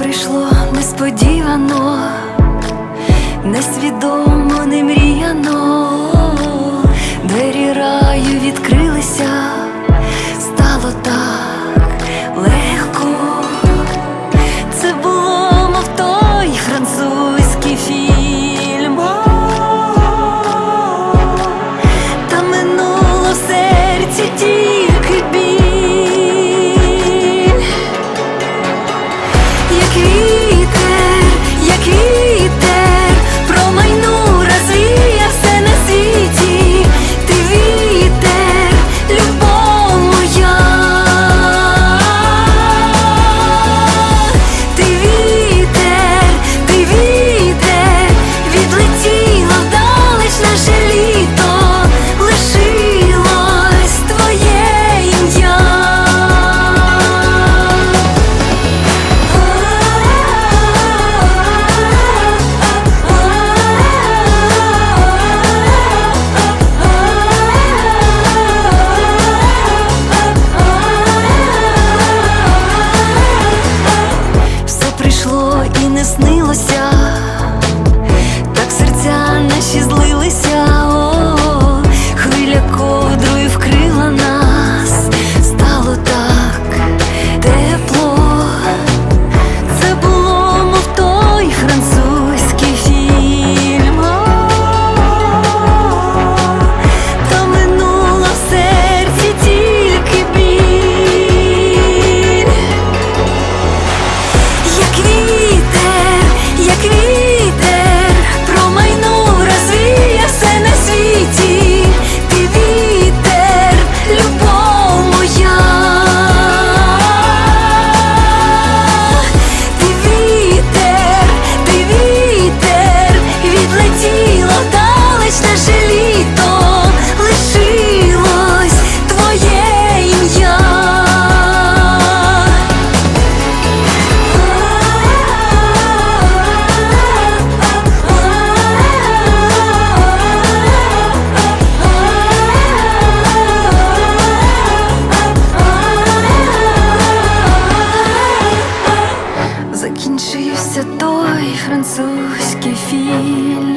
прийшло несподівано, несвідомо. vivir. французький фильм